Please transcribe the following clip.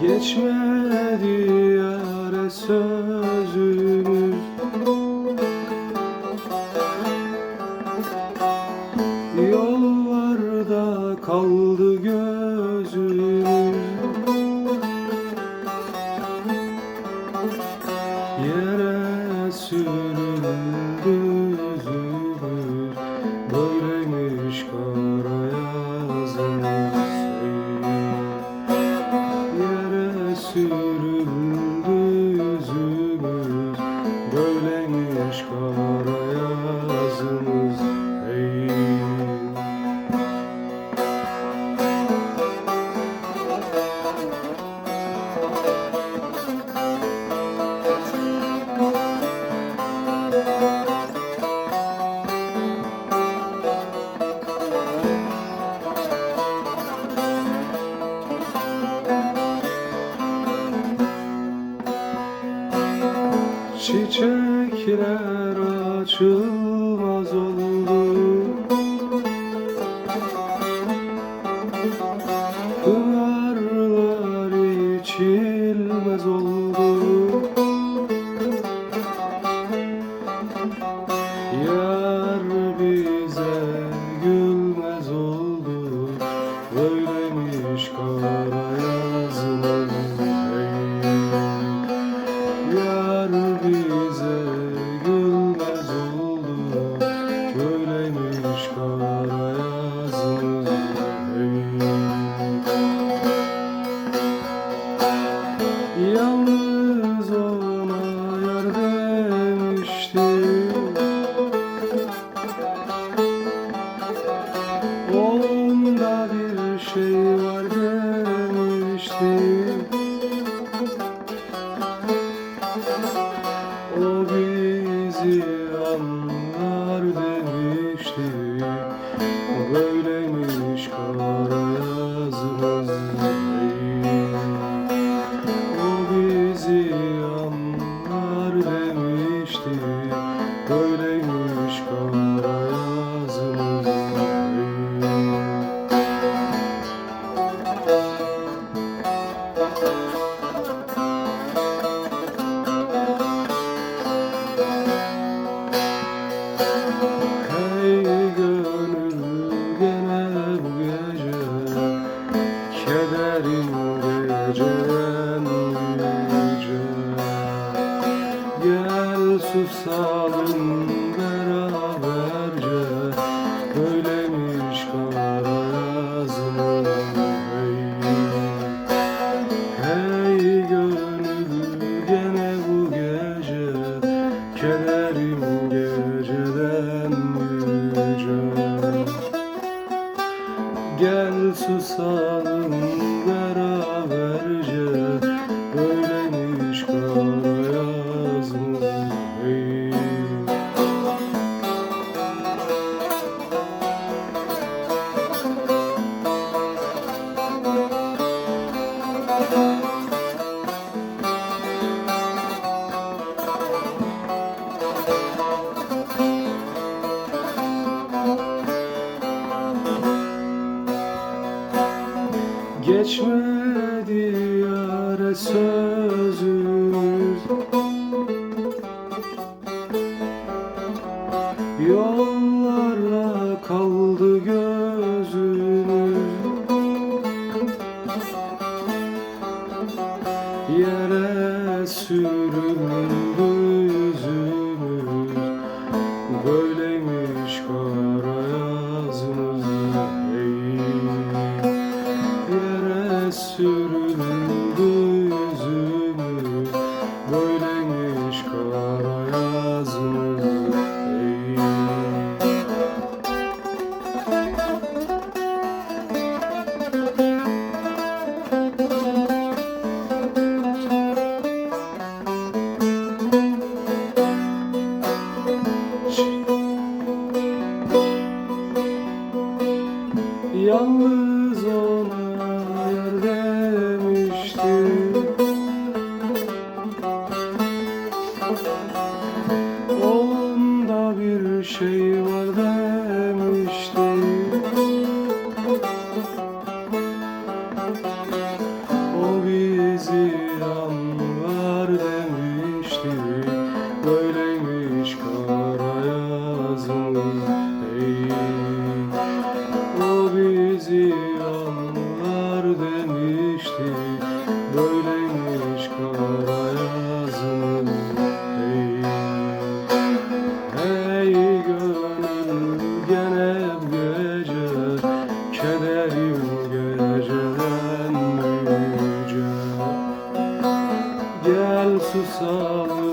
Geçmedi yare sözümüz Yollarda kaldı gözümüz Yere sürüldü yüzümüz Böyleymiş Çiçekler açılmaz O bizi anlar susalım beraberce Böyleymiş kara yazımız hey Hey gönül gene bu gece Kederim geceden yüce. Gel susalım beraberce Geçmedi yare sözümüz. Yollarla kaldı gözümüz. Yere sürüldü susam